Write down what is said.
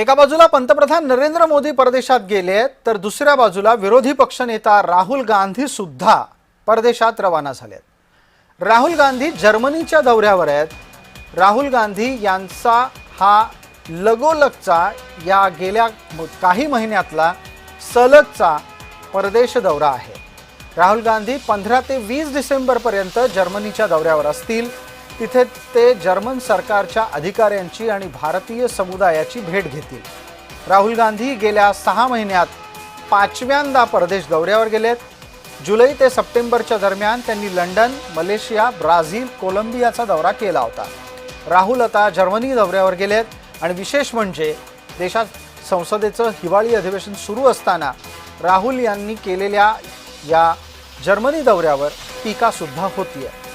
एका बाजूला पंतप्रधान नरेंद्र मोदी परदेशात गेले तर दुसऱ्या बाजूला विरोधी पक्षनेता राहुल गांधी सुद्धा परदेशात रवाना झाले आहेत. राहुल गांधी जर्मनीच्या दौऱ्यावर आहेत. राहुल गांधी यांचा हा लगोलगचा या गेल्या काही महिन्यातला सलगचा परदेश दौरा आहे. राहुल गांधी पंधरा ते वीस डिसेंबरपर्यंत जर्मनीच्या दौऱ्यावर असतील. तिथे ते जर्मन सरकारच्या अधिकाऱ्यांची आणि भारतीय समुदायाची भेट घेतील. राहुल गांधी गेल्या सहा महिन्यात पाचव्यांदा परदेश दौऱ्यावर गेलेत. जुलै ते सप्टेंबरच्या दरम्यान त्यांनी लंडन मलेशिया ब्राझील कोलंबियाचा दौरा केला होता. राहुल आता जर्मनी दौऱ्यावर गेलेत आणि विशेष म्हणजे देशात संसदेचं हिवाळी अधिवेशन सुरू असताना राहुल यांनी केलेल्या या जर्मनी दौऱ्यावर टीकासुद्धा होती आहे